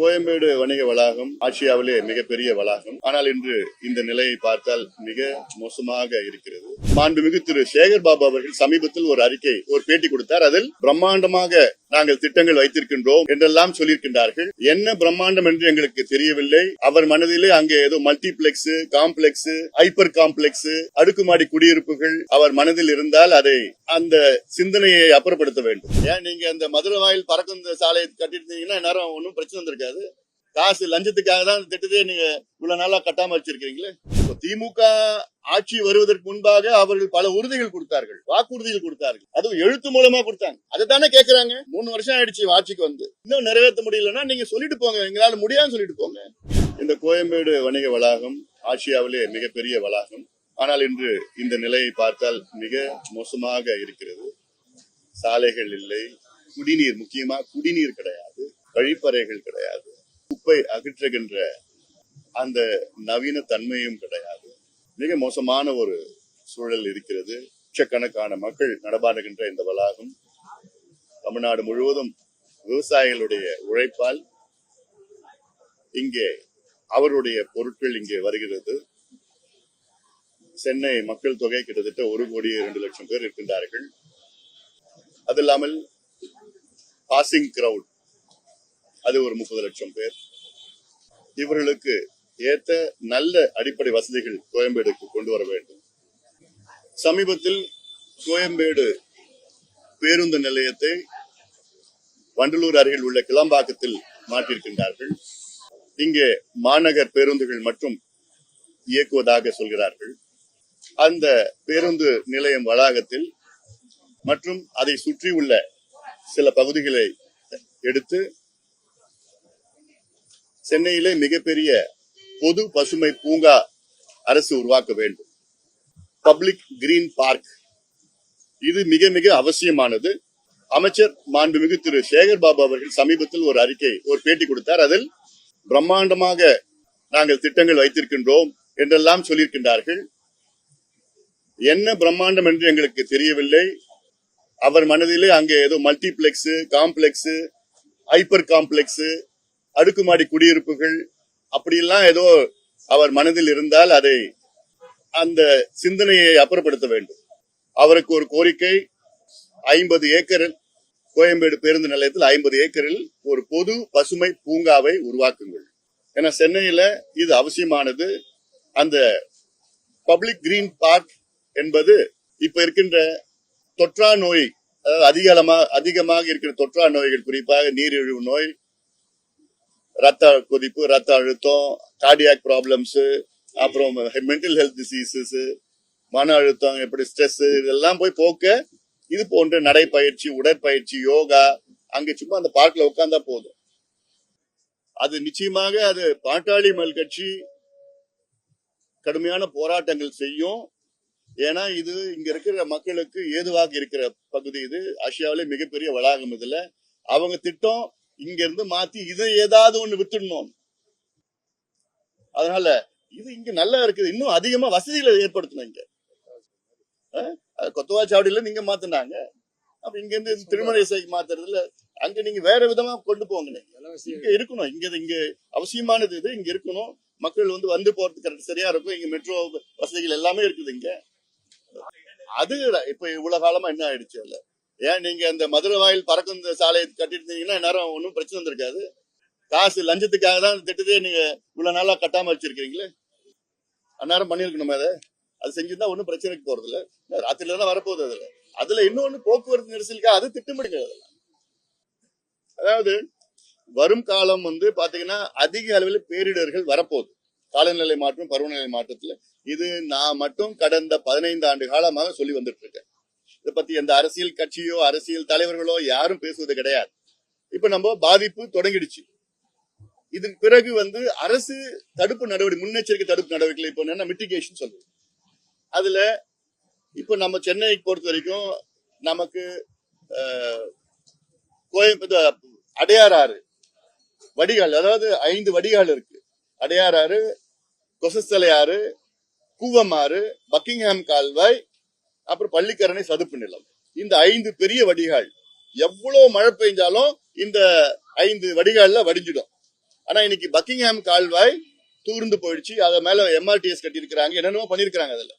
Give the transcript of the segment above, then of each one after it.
கோயம்பேடு வணிக வளாகம் ஆசியாவிலே மிகப்பெரிய வளாகம். ஆனால் இன்று இந்த நிலையை பார்த்தால் மிக மோசமாக இருக்கிறது. மாண்புமிகு திரு சேகர் பாபு அவர்கள் சமீபத்தில் ஒரு அறிக்கை ஒரு பேட்டி கொடுத்தார். அதில் பிரம்மாண்டமாக நாங்கள் திட்டங்கள் வைத்திருக்கின்றோம் என்றெல்லாம் சொல்லியிருக்கின்றார்கள். என்ன பிரம்மாண்டம் என்று எங்களுக்கு தெரியவில்லை. அவர் மனதிலே அங்கே ஏதோ மல்டிபிளெக்ஸ் காம்ப்ளெக்ஸ் ஹைப்பர் காம்ப்ளெக்ஸ் அடுக்குமாடி குடியிருப்புகள். அவர் மனதில் இருந்தால் அதை அந்த சிந்தனையை அப்புறப்படுத்த வேண்டும். ஏன் நீங்க அந்த மதுரை வாயில் பறக்கும் சாலையை கட்டிருந்தீங்கன்னா நேரம் ஒன்றும் பிரச்சனை வந்திருக்காது. காசு லஞ்சத்துக்காக தான் திட்டத்தை நீங்க இவ்வளவு நாளா கட்டாம வச்சிருக்கீங்களே திமுக ஆட்சி வருவதற்கு முன்பாக அவர்கள் பல உறுதிகள் கொடுத்தார்கள். வாக்குறுதிகள் கொடுத்தார்கள். அதுவும் எழுத்து மூலமா கொடுத்தாங்க. அதை தானே கேட்கிறாங்க மூணு வருஷம் ஆயிடுச்சு ஆட்சிக்கு வந்து. இன்னும் நிறைவேற்ற முடியலன்னா நீங்க சொல்லிட்டு போங்க. எங்களால முடியாது சொல்லிட்டு போங்க. இந்த கோயம்பேடு வணிக வளாகம் ஆசியாவிலே மிகப்பெரிய வளாகம். ஆனால் இன்று இந்த நிலையை பார்த்தால் மிக மோசமாக இருக்கிறது. சாலைகள் இல்லை. குடிநீர் முக்கியமா குடிநீர் கிடையாது. கழிப்பறைகள் கிடையாது. குப்பை அகற்றுகின்ற அந்த நவீன தன்மையும் கிடையாது. மிக மோசமான ஒரு சூழல் இருக்கிறது. லட்சக்கணக்கான மக்கள் நடமாடுகின்ற இந்த வளாகம் தமிழ்நாடு முழுவதும் விவசாயிகளுடைய உழைப்பால் இங்கே அவருடைய பொருட்கள் இங்கே வருகிறது. சென்னை மக்கள் தொகை கிட்டத்தட்ட ஒரு கோடி இரண்டு லட்சம் பேர் இருக்கின்றார்கள். அது இல்லாமல் பாசிங் கிரவுட் அது ஒரு முப்பது லட்சம் பேர். இவர்களுக்கு ஏத்த நல்ல அடிப்படை வசதிகள் கோயம்பேடுக்கு கொண்டு வர வேண்டும். சமீபத்தில் கோயம்பேடு பேருந்து நிலையத்தை வண்டலூர் அருகில் உள்ள கிளம்பாக்கத்தில் மாற்றியிருக்கின்றார்கள். இங்கே மாநகர் பேருந்துகள் மட்டும் இயக்குவதாக சொல்கிறார்கள். அந்த பேருந்து நிலையம் வளாகத்தில் மற்றும் அதை சுற்றியுள்ள சில பகுதிகளை எடுத்து சென்னையிலே மிகப்பெரிய பொது பசுமை பூங்கா அரசு உருவாக்க வேண்டும். பப்ளிக் கிரீன் பார்க் இது மிக மிக அவசியமானது. அமைச்சர் மாண்புமிகு திரு சேகர் பாபு அவர்கள் சமீபத்தில் ஒரு அறிக்கை ஒரு பேட்டி கொடுத்தார். அதில் பிரம்மாண்டமாக நாங்கள் திட்டங்கள் வைத்திருக்கின்றோம் என்றெல்லாம் சொல்லியிருக்கின்றார்கள். என்ன பிரம்மாண்டம் என்று எங்களுக்கு தெரியவில்லை. அவர் மனதிலே அங்கே ஏதோ மல்டிபிளெக்ஸ் காம்ப்ளெக்ஸ் ஹைப்பர் காம்ப்ளெக்ஸ் அடுக்குமாடி குடியிருப்புகள் அப்படியெல்லாம் ஏதோ அவர் மனதில் இருந்தால் அதை அந்த சிந்தனையை அப்புறப்படுத்த வேண்டும். அவருக்கு ஒரு கோரிக்கை ஐம்பது ஏக்கரில் கோயம்பேடு பேருந்து நிலையத்தில் ஐம்பது ஏக்கரில் ஒரு பொது பசுமை பூங்காவை உருவாக்குங்கள். ஏன்னா சென்னையில இது அவசியமானது. அந்த பப்ளிக் கிரீன் பார்க் என்பது இப்ப இருக்கின்ற தொற்றா நோய் அதாவது அதிகமா அதிகமாக இருக்கிற தொற்றா நோய்கள் குறிப்பாக நீரிழிவு நோய் ரத்த கொதிப்பு ரத்த அழுத்தம் கார்டியாக் ப்ராப்ளம்ஸ் அப்புறம் மென்டல் ஹெல்த் டிசீசஸ் மன அழுத்தம் எப்படி ஸ்ட்ரெஸ் இதெல்லாம் போய் போக்க இது போன்ற நடைப்பயிற்சி உடற்பயிற்சி யோகா அங்க சும்மா அந்த பார்க்ல உட்காந்தா போதும். அது நிச்சயமாக அது பாட்டாளி மல் கட்சி கடுமையான போராட்டங்கள் செய்யும். ஏன்னா இது இங்க இருக்கிற மக்களுக்கு ஏதுவாக இருக்கிற பகுதி இது. ஆசியாவிலே மிகப்பெரிய வளாகம் இதுல. அவங்க திட்டம் இங்க இருந்து மாத்தி இதை ஏதாவது ஒண்ணு வித்துடணும். அதனால இது இங்க நல்லா இருக்குது. இன்னும் அதிகமா வசதிகளை ஏற்படுத்தணும் இங்க. அஹ், சாவடியில நீங்க மாத்தினாங்க. அப்ப இங்க இருந்து திருமண இசைக்கு மாத்துறதுல அங்க நீங்க வேற விதமா கொண்டு போங்க இங்க இருக்கணும். இங்க இங்க அவசியமானது இது. இங்க இருக்கணும். மக்கள் வந்து வந்து போறதுக்கு கரெக்ட் சரியா இருக்கும். இங்க மெட்ரோ வசதிகள் எல்லாமே இருக்குது இங்க. அது இப்ப இவ்வளவு காலமா என்ன ஆயிடுச்சு இல்ல ஏன் நீங்க அந்த மதுரை வாயில் பறக்கும் இந்த சாலையை கட்டிருந்தீங்கன்னா நேரம் ஒன்றும் பிரச்சனை வந்திருக்காது. காசு லஞ்சத்துக்காக தான் திட்டத்தையே நீங்க இவ்வளவு நாளா கட்டாம வச்சிருக்கீங்களே அந்நேரம் பண்ணிருக்கணுமே அதை அது செஞ்சிருந்தா ஒன்றும் பிரச்சனைக்கு போறது இல்லை ராத்திரில தான் வரப்போகுது அதுல அதுல இன்னொன்னு போக்குவரத்து நெரிசலுக்காக அது திட்டமிடுங்க அதுல அதாவது வரும் காலம் வந்து பாத்தீங்கன்னா அதிக அளவில் பேரிடர்கள் வரப்போகுது. காலநிலை மாற்றம் பருவநிலை மாற்றத்துல இது நான் மட்டும் கடந்த பதினைந்து ஆண்டு காலமாக சொல்லி வந்துட்டு இருக்கேன். இதை பத்தி எந்த அரசியல் கட்சியோ அரசியல் தலைவர்களோ யாரும் பேசுவது கிடையாது. இப்ப நம்ம பாதிப்பு தொடங்கிடுச்சு. இதுக்கு பிறகு வந்து அரசு தடுப்பு நடவடிக்கை முன்னெச்சரிக்கை தடுப்பு நடவடிக்கை இப்போ என்ன மிட்டிகேஷன் சொல்லுவோம் அதுல இப்ப நம்ம சென்னையை பொறுத்த வரைக்கும் நமக்கு கோயம்புத்தூர் அடையார் ஆறு. வடிகால் அதாவது ஐந்து வடிகால் இருக்கு. அடையார் ஆறு கொசஸ்தலை ஆறு கூவம் ஆறு பக்கிங்ஹாம் கால்வாய் அப்புறம் பள்ளிக்கரணை சதுப்பு நிலம். இந்த ஐந்து பெரிய வடிகால் எவ்வளவு மழை பெய்ஞ்சாலும் இந்த ஐந்து வடிகால்ல வடிஞ்சிடும். ஆனா இன்னைக்கு பக்கிங்ஹாம் கால்வாய் தூர்ந்து போயிடுச்சு. அத மேல எம்ஆர்டிஎஸ் கட்டி என்னென்னமோ பண்ணிருக்கிறாங்க அதுல.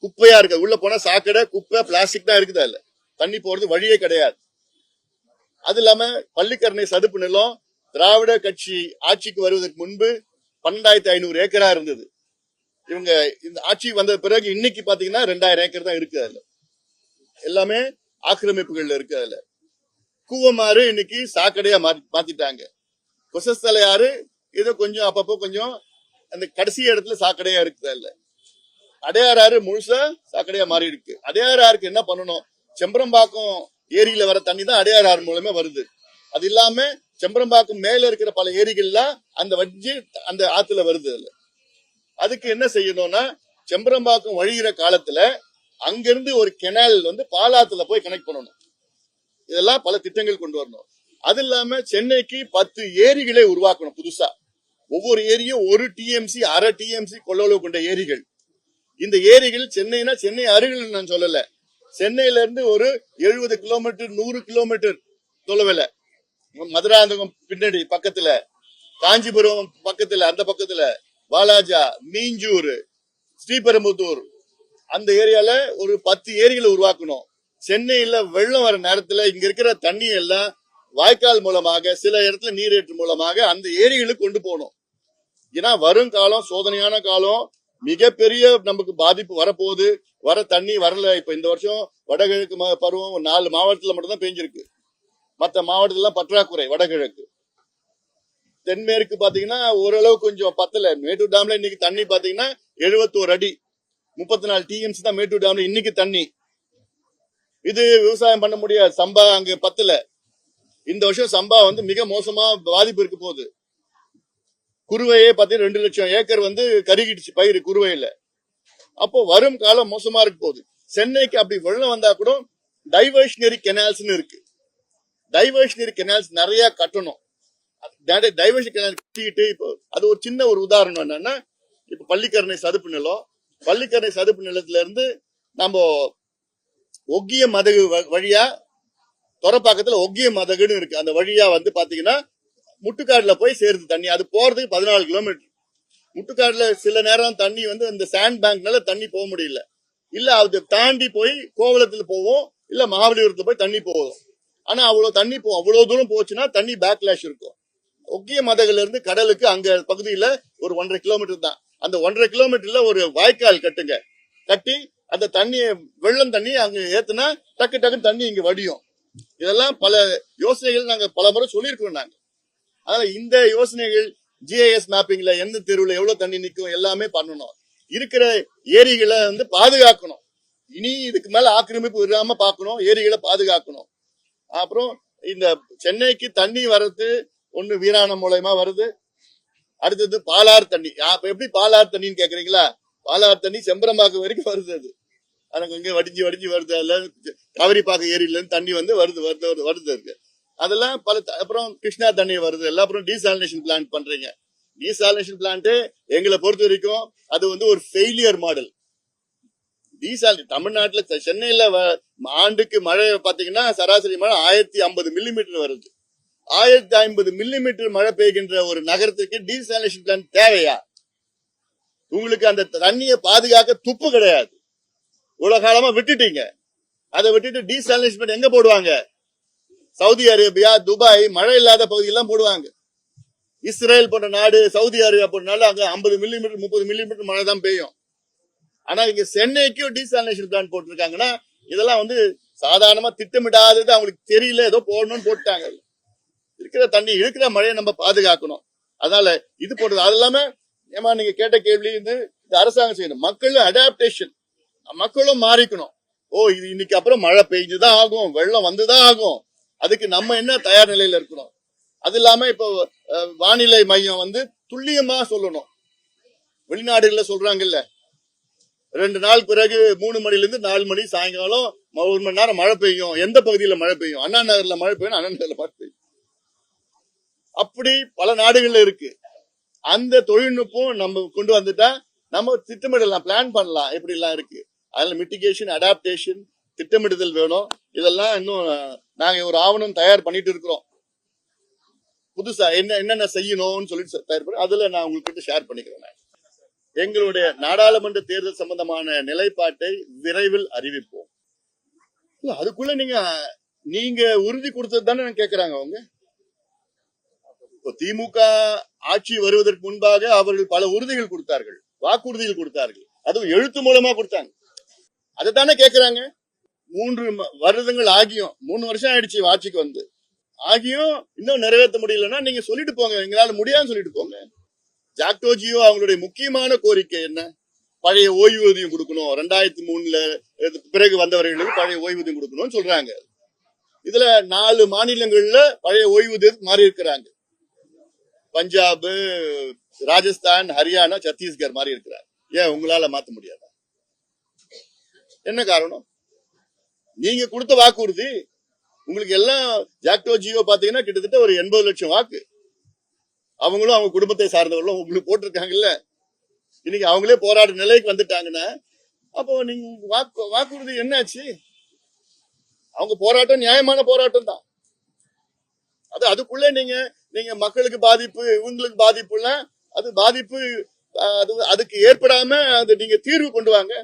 குப்பையா இருக்கு. உள்ள போனா சாக்கடை குப்பை பிளாஸ்டிக் தான் இருக்குது அதுல. தண்ணி போறது வழியே கிடையாது. அது இல்லாம பள்ளிக்கரணை சதுப்பு நிலம் திராவிட கட்சி ஆட்சிக்கு வருவதற்கு முன்பு பன்னெண்டாயிரத்தி ஐநூறு ஏக்கரா இருந்தது. இவங்க இந்த ஆட்சி வந்த பிறகு இன்னைக்கு பாத்தீங்கன்னா ரெண்டாயிரம் ஏக்கர் தான் இருக்கு அதுல. எல்லாமே ஆக்கிரமிப்புகள்ல இருக்கு அதுல. கூவமாறு இன்னைக்கு சாக்கடையா மாத்தி- மாத்திட்டாங்க. கொசஸ்தலையாறு ஏதோ கொஞ்சம் அப்பப்போ கொஞ்சம் அந்த கடைசி இடத்துல சாக்கடையா இருக்குது அதுல. அடையாறாறு முழுசா சாக்கடையா மாறி இருக்கு. அடையாறாருக்கு என்ன பண்ணணும்? செம்பரம்பாக்கம் ஏரியில வர தண்ணி தான் அடையாறாறு மூலமே வருது. அது இல்லாம செம்பரம்பாக்கம் மேல இருக்கிற பல ஏரிகள்லாம் அந்த வஞ்சி அந்த ஆத்துல வருது அதுல. அதுக்கு என்ன செய்யணும்னா செம்பரம்பாக்கம் வழிகிற காலத்துல அங்கிருந்து ஒரு கெனால் வந்து பாலாத்துல போய் கனெக்ட் பண்ணணும். இதெல்லாம் பல திட்டங்கள் கொண்டு வரணும். அது இல்லாம சென்னைக்கு பத்து ஏரிகளை உருவாக்கணும் புதுசா. ஒவ்வொரு ஏரியும் ஒரு டிஎம்சி அரை டிஎம்சி கொள்ளளவு கொண்ட ஏரிகள். இந்த ஏரிகள் சென்னைனா சென்னை அருகில் நான் சொல்லல. சென்னையில இருந்து ஒரு எழுபது கிலோமீட்டர் நூறு கிலோமீட்டர் தொலைவில். மதுராந்தகம் பின்னாடி பக்கத்துல காஞ்சிபுரம் பக்கத்துல அந்த பக்கத்துல. வாலாஜா மீஞ்சூர் ஸ்ரீபெரும்புத்தூர் அந்த ஏரியால ஒரு பத்து ஏரிகளை உருவாக்கணும். சென்னையில வெள்ளம் வர நேரத்துல இங்க இருக்கிற தண்ணி எல்லாம் வாய்க்கால் மூலமாக சில இடத்துல நீரேற்று மூலமாக அந்த ஏரிகளுக்கு கொண்டு போகணும். ஏன்னா வரும் காலம் சோதனையான காலம் மிகப்பெரிய நமக்கு பாதிப்பு வரப்போகுது. வர தண்ணி வரல. இப்ப இந்த வருஷம் வடகிழக்கு ம- பருவம் நாலு மாவட்டத்துல மட்டும்தான் பெஞ்சிருக்கு. மற்ற மாவட்டத்துல பற்றாக்குறை வடகிழக்கு. தென்மேற்கு பாத்தீங்கன்னா ஓரளவு கொஞ்சம் பத்தல. மேட்டூர் டேம்ல இன்னைக்கு தண்ணி பாத்தீங்கன்னா 71 அடி. முப்பத்தி நாலு டிஎம்சி தான் மேட்டூர் டேம்ல இன்னைக்கு தண்ணி. இது விவசாயம் பண்ண முடியாது. சம்பா அங்க பத்தல. இந்த வருஷம் சம்பா வந்து மிக மோசமா பாதிப்பு இருக்க போகுது. குருவையே பாத்தீங்கன்னா ரெண்டு லட்சம் ஏக்கர் வந்து கருகிடுச்சு பயிர் குருவையில அப்போ வரும் காலம் மோசமா இருக்க போகுது. சென்னைக்கு அப்படி வெள்ளம் வந்தா கூட டைவர்ஷனரி கெனால்ஸ்னு இருக்கு. டைவர்ஷனரி கெனால்ஸ் நிறைய கட்டணும். டைவர்ஷன் கெனால் கட்டிக்கிட்டு இப்போ அது ஒரு சின்ன ஒரு உதாரணம் என்னன்னா இப்ப பள்ளிக்கரணை சதுப்பு நிலம். பள்ளிக்கரணை சதுப்பு நிலத்துல இருந்து நம்ம ஒக்கிய மதகு வ- வழியா தொரப்பாக்கத்துல ஒக்கிய மதகுன்னு இருக்கு. அந்த வழியா வந்து பாத்தீங்கன்னா முட்டுக்காடுல போய் சேருது தண்ணி. அது போறதுக்கு பதினாலு கிலோமீட்டர். முட்டுக்காடுல சில நேரம் தண்ணி வந்து இந்த சாண்ட் பேங்க்னால தண்ணி போக முடியல. இல்ல அது தாண்டி போய் கோவலத்தில் போவோம். இல்ல மகாபலிபுரத்துல போய் தண்ணி போவோம். ஆனா அவ்வளவு தண்ணி போ அவ்வளவு தூரம் போச்சுன்னா தண்ணி பேக்லாஷ் இருக்கும். ஒக்கிய மதகுல இருந்து கடலுக்கு அங்க பகுதியில ஒரு ஒன்றரை கிலோமீட்டர் தான். அந்த ஒன்றரை கிலோமீட்டர்ல ஒரு வாய்க்கால் கட்டுங்க. கட்டி அந்த தண்ணியை வெள்ளம் தண்ணி அங்க ஏத்துனா டக்கு டக்குன்னு தண்ணி இங்க வடியும். இதெல்லாம் பல யோசனைகள் நாங்க பல முறை சொல்லியிருக்கோம் நாங்க. அதனால இந்த யோசனைகள் ஜிஐஎஸ் மேப்பிங்ல எந்த தெருவில் எவ்வளவு தண்ணி நிற்கும் எல்லாமே பண்ணணும். இருக்கிற ஏரிகளை வந்து பாதுகாக்கணும். இனி இதுக்கு மேல ஆக்கிரமிப்பு இல்லாம பார்க்கணும் ஏரிகளை பாதுகாக்கணும். அப்புறம் இந்த சென்னைக்கு தண்ணி வர்றது ஒண்ணு வீராணம் மூலயமா வருது. அடுத்தது பாலார் தண்ணி. எப்படி பாலார் தண்ணின்னு கேக்குறீங்களா? பாலார் தண்ணி செம்பரம்பாக்கம் வரைக்கும் வருது அது. எனக்கு இங்க வடிஞ்சு வடிஞ்சு வருது. அதுல காவிரிப்பாக்கம் ஏரியில தண்ணி வந்து வருது வருது வருது வருது இருக்கு. அதெல்லாம் பல த- அப்புறம் கிருஷ்ணா தண்ணி வருது. எல்லாம் அப்புறம் டீசாலினேஷன் பிளான்ட் பண்றீங்க. டீசாலினேஷன் பிளான்ட் எங்களை பொறுத்த வரைக்கும் அது வந்து ஒரு ஃபெயிலியர் மாடல் டீசால் தமிழ்நாட்டுல சென்னையில் சென்னையில வ- ஆண்டுக்கு மழை பாத்தீங்கன்னா சராசரி மழை ஆயிரத்தி ஐம்பது மில்லிமீட்டர் வருது. ஆயிரத்தி ஐம்பது மில்லிமீட்டர் மழை பெய்கின்ற ஒரு நகரத்துக்கு டீசாலினேஷன் பிளான் தேவையா? உங்களுக்கு அந்த தண்ணியை பாதுகாக்க துப்பு கிடையாது. இவ்வளவு காலமா விட்டுட்டீங்க. அதை விட்டுட்டு டீசாலினேஷன் எங்க போடுவாங்க? சவுதி அரேபியா துபாய் மழை இல்லாத பகுதியெல்லாம் போடுவாங்க. இஸ்ரேல் போன்ற நாடு சவுதி அரேபியா போன்ற நாடு அங்க ஐம்பது மில்லிமீட்டர் முப்பது மில்லிமீட்டர் மழை தான் பெய்யும். ஆனா இங்க சென்னைக்கும் டீசாலினேஷன் பிளான் போட்டிருக்காங்கன்னா இதெல்லாம் வந்து சாதாரணமா திட்டமிடாதது அவங்களுக்கு தெரியல. ஏதோ போடணும்னு போட்டாங்க இருக்கிற தண்ணி இருக்கிற மழையை நம்ம பாதுகாக்கணும். அதனால இது போடுறது. அது இல்லாம ஏமா நீங்க கேட்ட கேள்வி இது இந்த அரசாங்கம் செய்யணும். மக்களும் அடாப்டேஷன் மக்களும் மாறிக்கணும். ஓ இது இன்னைக்கு அப்புறம் மழை பெய்ஞ்சுதான் ஆகும் வெள்ளம் வந்துதான் ஆகும். அதுக்கு நம்ம என்ன தயார் நிலையில இருக்கணும் அது இல்லாம இப்போ வானிலை மையம் வந்து துல்லியமா சொல்லணும். வெளிநாடுகள்ல சொல்றாங்கல்ல ரெண்டு நாள் பிறகு மூணு மணில இருந்து நாலு மணி சாயங்காலம் ஒரு மணி நேரம் மழை பெய்யும். எந்த பகுதியில மழை பெய்யும்? அண்ணா நகர்ல மழை பெய்யும்? அண்ணா நகர்ல மழை பெய்யும்? அப்படி பல நாடுகள்ல இருக்கு. அந்த தொழில்நுட்பம் நம்ம கொண்டு வந்துட்டா நம்ம திட்டமிடலாம் பிளான் பண்ணலாம் எப்படி எல்லாம் இருக்கு. அதுல மிட்டிகேஷன் அடாப்டேஷன் திட்டமிடுதல் வேணும். இதெல்லாம் இன்னும் நாங்க ஒரு ஆவணம் தயார் பண்ணிட்டு இருக்கிறோம். புதுசா என்ன என்னென்ன செய்யணும்னு சொல்லிட்டு தயார் பண்ணி அதுல நான் உங்ககிட்ட ஷேர் பண்ணிக்கிறேன் எங்களுடைய நாடாளுமன்ற தேர்தல் சம்பந்தமான நிலைப்பாட்டை விரைவில் அறிவிப்போம். அதுக்குள்ள நீங்க நீங்க உறுதி கொடுத்தது தானே கேக்குறாங்க அவங்க? திமுக ஆட்சி வருவதற்கு முன்பாக அவர்கள் பல உறுதிகள் கொடுத்தார்கள் வாக்குறுதிகள் கொடுத்தார்கள். அதுவும் எழுத்து மூலமா கொடுத்தாங்க. அதை தானே கேட்கிறாங்க மூன்று வருடங்கள் ஆகியும் மூணு வருஷம் ஆயிடுச்சு ஆட்சிக்கு வந்து. ஆகியும் இன்னும் நிறைவேற்ற முடியலன்னா நீங்க சொல்லிட்டு போங்க. எங்களால முடியாதுன்னு சொல்லிட்டு போங்க. ஜாக்டோஜியோ அவங்களுடைய முக்கியமான கோரிக்கை என்ன? பழைய ஓய்வூதியம் கொடுக்கணும். ரெண்டாயிரத்தி மூணுல பிறகு வந்தவர்களுக்கு பழைய ஓய்வூதியம் கொடுக்கணும்னு சொல்றாங்க. இதுல நாலு மாநிலங்கள்ல பழைய ஓய்வூதியத்துக்கு மாறி இருக்கிறாங்க பஞ்சாபு ராஜஸ்தான் ஹரியானா சத்தீஸ்கர் மாதிரி இருக்கிறார். ஏன் உங்களால மாத்த முடியாதா? என்ன காரணம்? நீங்க கொடுத்த வாக்குறுதி உங்களுக்கு எல்லாம் ஜாக்டோ ஜியோ பாத்தீங்கன்னா கிட்டத்தட்ட ஒரு எண்பது லட்சம் வாக்கு. அவங்களும் அவங்க குடும்பத்தை சார்ந்தவர்களும் உங்களுக்கு போட்டிருக்காங்கல்ல. இன்னைக்கு அவங்களே போராட நிலைக்கு வந்துட்டாங்கன்னா அப்போ நீங்க வாக்கு வாக்குறுதி என்னாச்சு? அவங்க போராட்டம் நியாயமான போராட்டம் தான் அது அதுக்குள்ளே நீங்க நீங்க மக்களுக்கு பாதிப்பு இவங்களுக்கு பாதிப்புலாம் அது பாதிப்பு அது அதுக்கு ஏற்படாம அது நீங்க தீர்வு கொண்டு வாங்க.